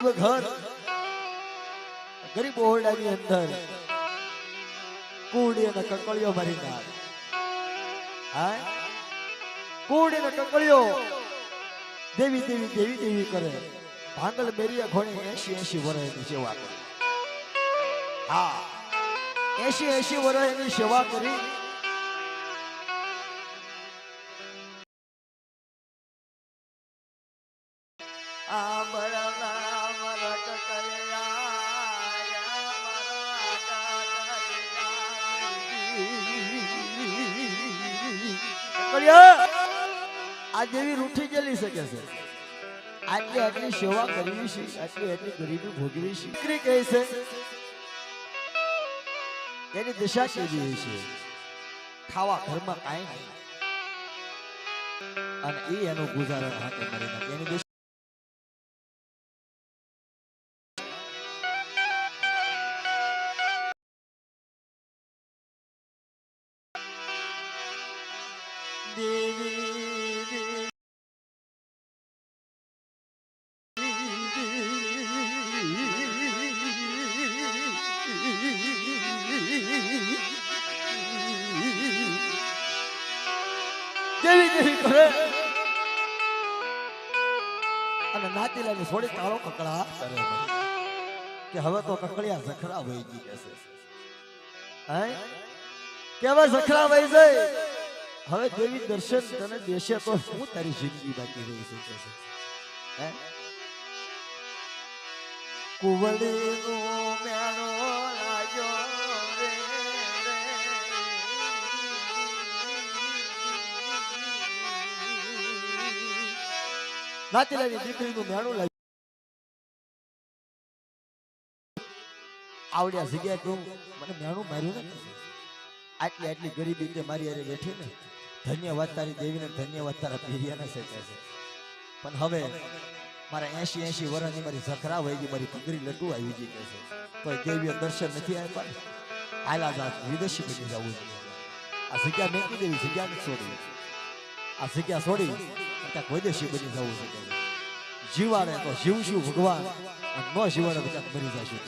ઘર. ગરીબ ઓરડાની અંદર કુડી અને કકળીઓ મારી નાખ. હા કુડી અને કકળીઓ દેવી દેવી દેવી દેવી કરે. ભાંગલ બેરિયા ઘોડે એસી એસી વર્ષ એની સેવા કરી. હા. એસી એસી વર્ષ એની સેવા કરી. આ કલ્યા આ દેવી રૂઠી ગયેલી શકે છે? આટલી આટલી સેવા કરવી છે, આટલી આટલી ગરીબી ભોગવી છે. દીકરી કહે છે, એની દિશા કેવી છે? ખાવા ઘરમાં કાંઈ નહીં. અને એ એનું ગુજારણ હાથે મરી નાખે એની થોડી તાળો કકડા કરે કે હવે તો કકડિયા ઝખરા વહી ગઈ કે હે? કેવા ઝખરા વહી જાય? હવે દેવી દર્શન તને દેશે તો શું તારી જિંદગી બાકી રહી છે? કે હે? કુવડીનો મેણો લાગ્યો રે નાતીલાની દીકરીનું મેણું લાગ્યું. આવડ્યા જગ્યાએ કહું મને મેણું માર્યું ને આટલી આટલી ગરીબી તે મારી અરે બેઠી ને, ધન્યવાદ તારી દેવીને ધન્યવાદ તારા પીરિયાને છે કે છે. પણ હવે મારા એસી એસી વર્ષની મારી ઝખરા વહી ગઈ, મારી કગરી લટુ આવી ગઈ કહે છે. તો દેવીએ દર્શન નથી આપ્યા હાલા જાત વિદેશી બની જવું આ જગ્યા મેકી દેવી જગ્યા નથી છોડી. આ જગ્યા છોડી ત્યાં વિદેશી બની જવું છે. જીવાડે તો જીવશું ભગવાન ન જીવાડે તો ક્યાંક મરી જશું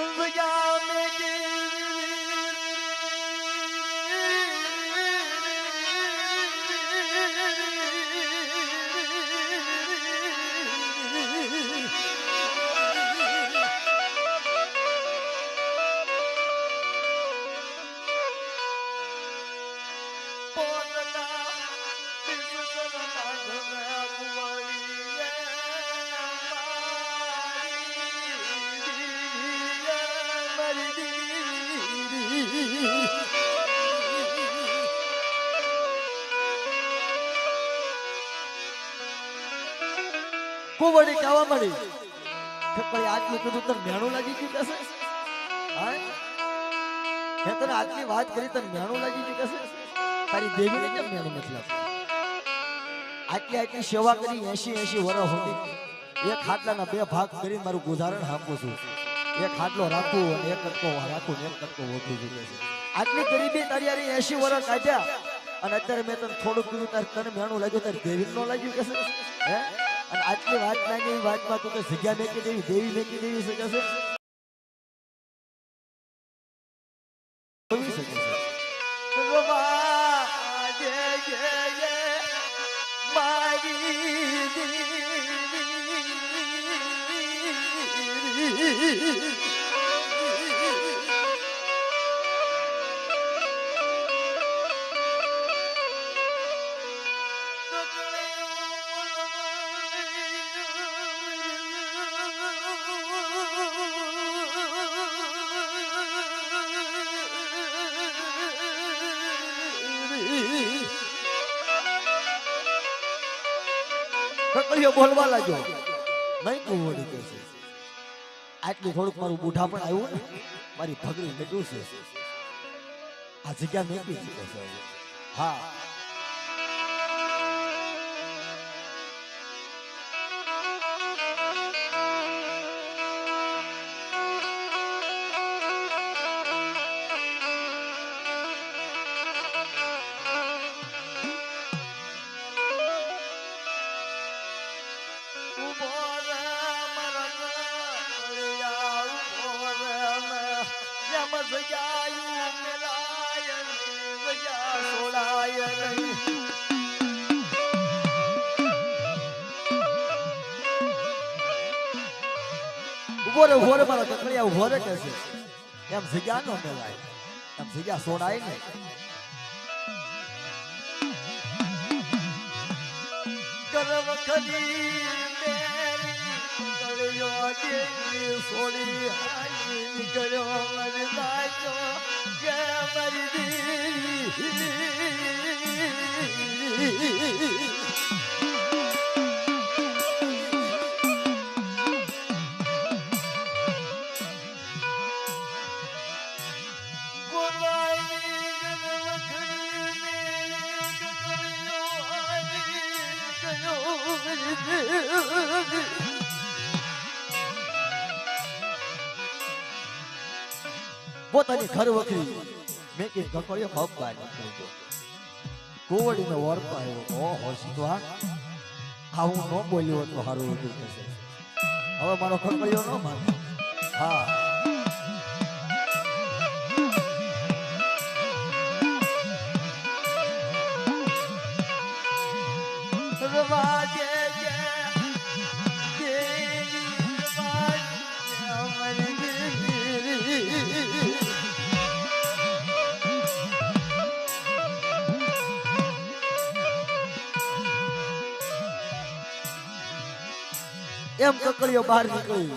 કે છે કુવડી કહેવા મળી કે આટલું કીધું તને મેણું લાગી ગયું કહેશે મેં તને આટલી વાત કરી, તને મેણું લાગી ગયું કહેશે તારી દેવીને કેમ મેણું નથી આટલી આટલી સેવા કરી એસી એસી વર્ષ હતી એક ખાટલાના બે ભાગ કરીને મારું ગુજારણ આપું છું. એક ખાટલો રાખું અને એક કટકો રાખું એક કટકો ઓછું જોઈએ. આટલી ગરીબી તારી હારે એસી વર્ષ કાઢ્યા અને અત્યારે મેં તને થોડું કીધું, તારે તને મેણું લાગ્યું, તારે દેવી નો લાગ્યું કે હે? અને આટલી વાત ના એવી વાતમાં તું કે જગ્યા મેકી દેવી દેવી મેકી દેવી શકે છે શકે છે મારી દેવી. કકડીઓ બોલવા લાગ્યો. નહીં કુંવડી કે છે. આટલું થોડુંક મારું બુઢા પણ આવ્યું ને, મારી ભગરી લડ્યું છે. આ જગ્યા કે છે. હા. ઊભો રે મારો કકડિયા ઊભો કે છે? એમ જગ્યા નો મેલાય. એમ જગ્યા સોડાય ને કરમ મેરી સોડી હાઈ નીકળ્યો મરી નાચો કે મરી દેવી પોતાની ઘર વખરી. મેં કે કકડિયો હક બાર કોવડીને વળપા આવ્યો ઓ હોશિતવા હા, હું ન બોલ્યો તો સારું હતું હવે મારો કકડિયો ન માન હા. એમ કકડીઓ બહાર નીકળી.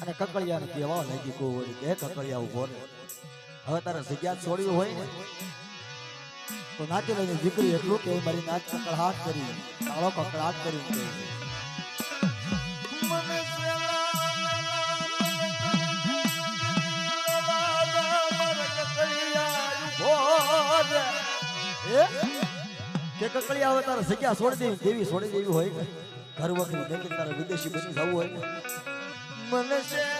અને કકડિયાને કહેવા લાગી કોવડી કે કકડિયા ઊભો રે હવે તારે જગ્યા છોડવી હોય ને. તો નાચી લઈને દીકરી એટલું કે મારી નાચ કકડાટ કરી, કાળો કકડાટ કરી કે કકડિયા હવે તારે જગ્યા છોડી દેવી દેવી છોડી દેવી હોય ઘર વખરી કે તારે વિદેશી બની જવું હોય મને શેલા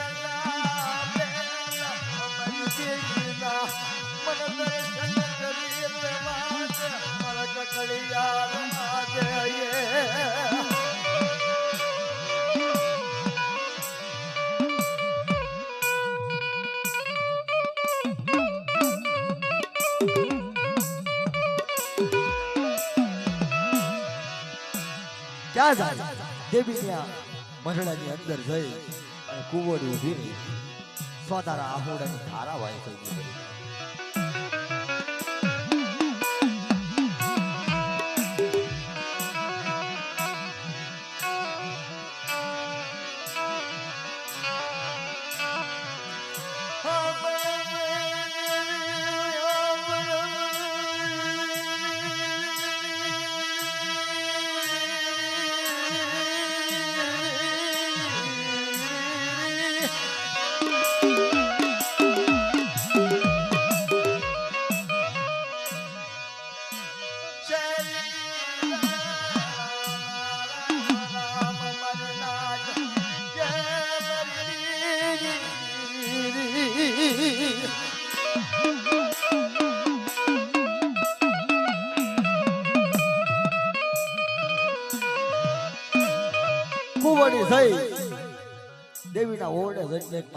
ક્યાં જાય દેવી ત્યાં મઢડાની અંદર જઈ અને કુંવરી ઊભી રહી. સ્વતારા આહોડાની ધારા વાય થઈ ગઈ. yeah.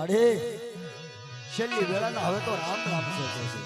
મળે છેલ્લી વેળાના હવે તો રામ રામ છે.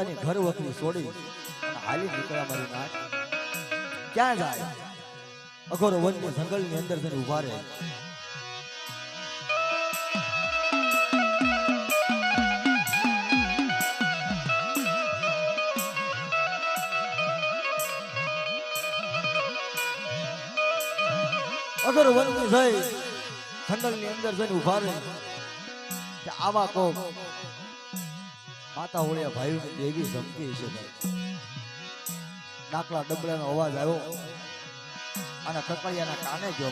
પોતાની ઘર વખરી છોડી હાલી દીકરા મારી નાટ ક્યાં જાય? અઘોરો વન્ય જંગલની અંદર જઈને ઊભા રહે. અગર વનની જઈ જંગલની અંદર જઈને ઊભા રહે. આવા કોક માતા હોળિયા ભાઈ દેવી ધમકી છે ભાઈ. ડાકલા ડબડાનો અવાજ આવ્યો. અને કકડિયાના કાને જો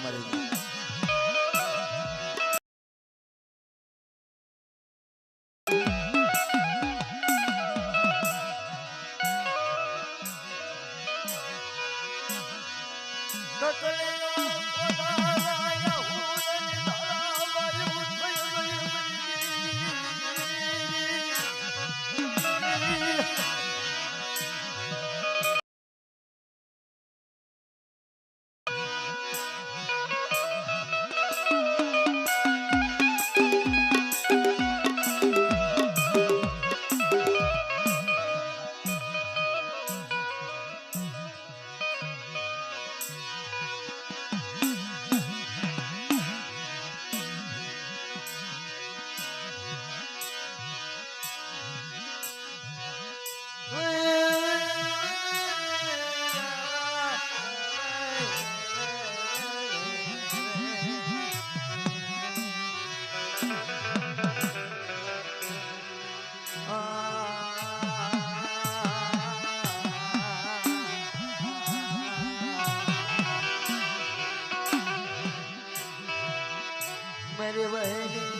ઉમર વહી.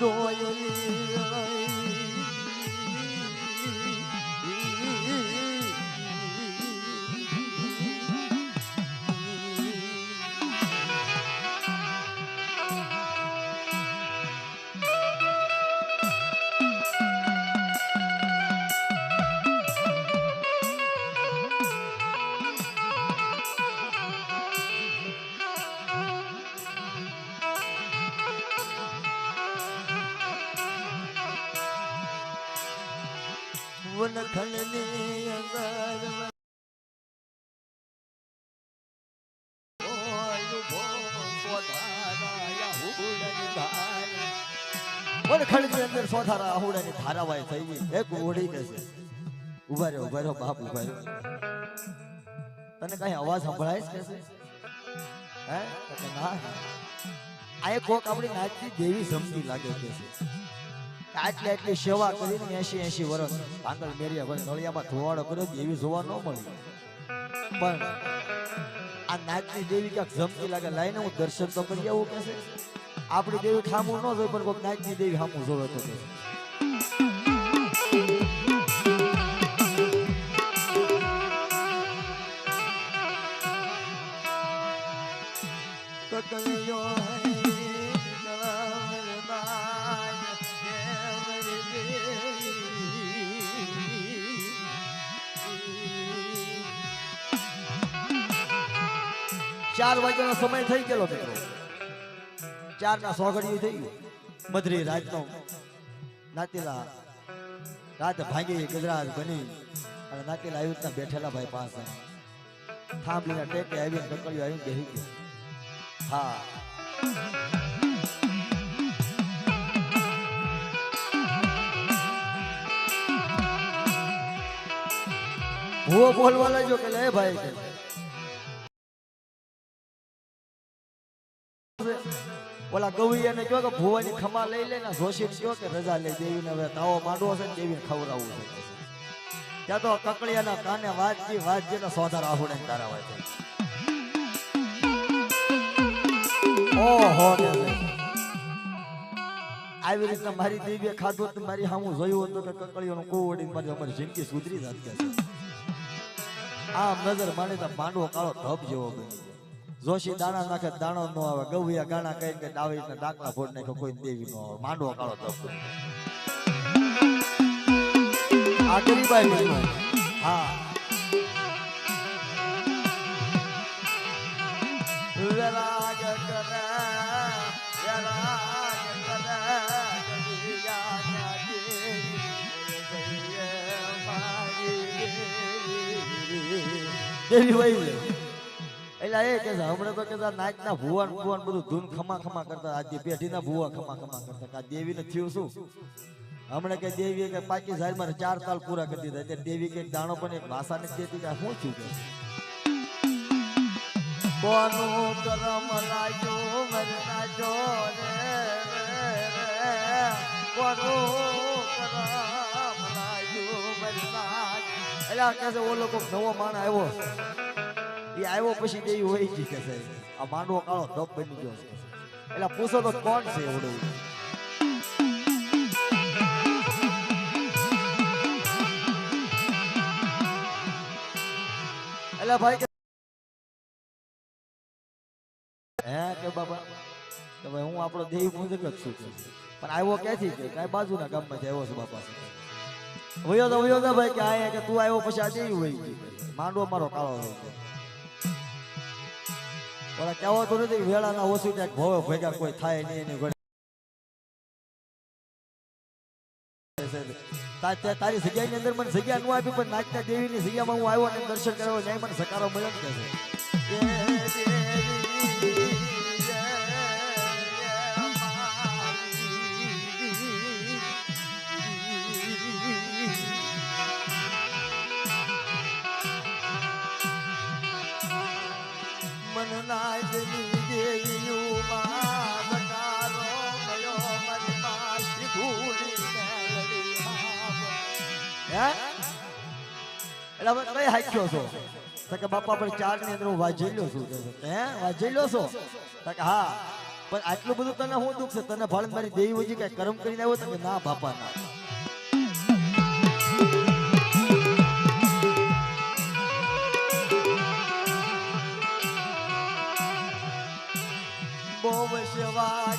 દોયલી ઓળી કે ઊભા રહ્યો બાપ ઊભા રહ્યો તને કઈ અવાજ સંભળાય છે હે? ના કોક આપણી નાચતી દેવી સમજી લાગે છે. આટલી આટલી સેવા કરીને એસી એસી વર્ષ ભાંગલ મેરિયા ભાઈ નળિયામાં ધોવાડો કર્યો એવી જોવા ન મળી. પણ આ નાગની દેવી ક્યાંક જમતી લાગે, લાઈને હું દર્શન તો કરી આવું કે આપણી દેવી ખામું ન જોઈ પણ કોઈક નાગની દેવી ખામું જોવે તો ચાર વાગ્યાનો સમય થઈ ગયેલો મિત્રો. ચાર ના સોગડિયું થઈ ગયું મધરી રાતનો નાતીલા રાત ભાંગી ગુજરાત બની અને નાતીલા આવી રીતના બેઠેલા ભાઈ પાસે થાંભલીના ટેકે આવી કકડિયો આવી બેસી ગયો. હા. હું બોલવા લાગ્યો કે લે ભાઈ. કે ગવી ગવૈયાને કહો કે ભુવાની ખમા લઈ લે ને જોશી કહો કે રજા લઈ દેવીને હવે તાવો માંડવો છે ને ખવડાવવું છે. ત્યાં તો કકડિયાના કાને વાતજી વાતજી ને સોધા રાહુડે તારા છે આવી રીતના મારી દેવીએ ખાધું તો મારી સામું જોયું હતું કે કકડીઓનું કોવડી મારી અમારી જિંદગી સુધરી જાત આમ નજર માની તો માંડવો કાળો ધબ જેવો બની. જોશી દાણા નાખે દાણો નો આવે ગવિયા ગાણા કઈ કે ડાવી ને ડાકલા ફોડ નાખે કોઈ દેવી નો આવે માંડવો કાળો ધબ આ ગરીબાઈ હા. વિરાગ કરે વિરાગ કરે દેવી. વહી એટલે એ કે છે, હમણાં તો કે નાચ ના ભુવન ભુવન બધું ધૂન ખમા ખમા કરતા આજે પેઢીના ભુવા ખમા ખમા કરતા આ દેવી ને થયું શું? હમણાં કે દેવી કે પાકી ઝાડમાં ચાર તાલ પૂરા કરી દીધા એટલે દેવી કે દાણો પણ એક ભાષા ને દેતી કે શું થયું કે કોનું કરમ લાગ્યું મરના જો રે કરમ લાગ્યું મરના એટલે કે છે ઓલો કોક નવો માણ આવ્યો. એ આવ્યો પછી દેવી હોય ગઈ કે સાહેબ. આ માંડવો કાળો ધપ બની ગયો એટલે પૂછો તો કોણ છે એવડો એટલે ભાઈ હે કે બાબા? કે ભાઈ હું આપણો દેવી પૂજક જ છું. પણ આવ્યો ક્યાંથી છે કઈ બાજુના ગામમાં આવ્યો છું બાપા વયો તો વયો તો ભાઈ, કે આ કે તું આવ્યો પછી આ દેવી હોય માંડવો મારો કાળો હોય ઓલા કહેવાતું નથી, વેળાના ઓછું ક્યાંક ભવે, ભેગા કોઈ થાય નહીં, એની તારી જગ્યાની અંદર મને જગ્યા ન આપી, પણ નાચના દેવીની જગ્યામાં હું આવ્યો અને દર્શન કરવા જાય, મને સકારો મળ્યો કે કઈ હાખ્યો છો? તો કે બાપા, પણ ચારની અંદર હું વાજેલો છું. હે? વાજેલો છો? કે, હા. પણ આટલું બધું તને શું દુઃખ છે? તને ભાળ મારી દેવી હોય કઈ કર્મ કરીને આવ્યો? તમે ના, બાપા, ના. બહુ સેવા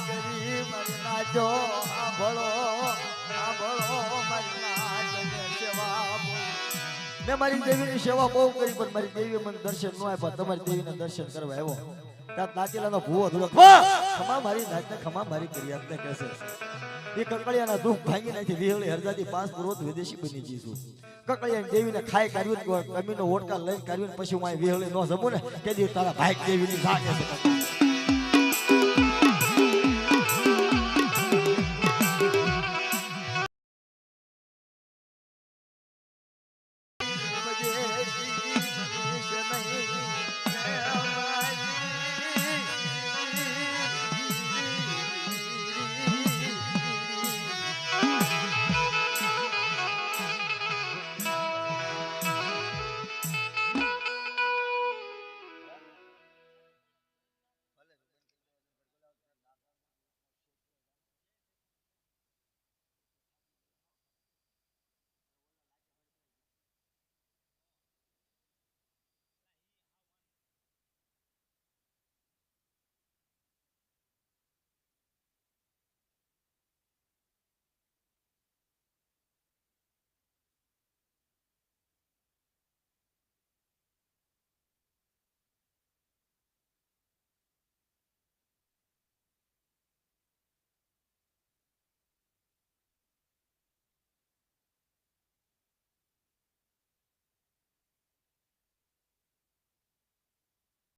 મેં મારી દેવીની સેવા બહુ કરી પણ મારી દેવીએ મને દર્શન ન આપ્યા. તમારી દેવીને દર્શન કરવા આવ્યો. ત્યાં નાચેલાનો ભૂવો ધુલો ખમા મારી નાચને ખમા મારી કરિયાતને કહેશે. એ કકળિયાના દુઃખ ભાંગી નાખી વિહળી હરજાથી પાંચ પૂર્વત વિદેશી બની જઈશું કકળિયા દેવીને ખાઈ કાઢ્યું કમીનો ઓટકા લઈને કાઢ્યું પછી હું વિહળી ન જમું ને કે તારા ભાઈ દેવીની છે.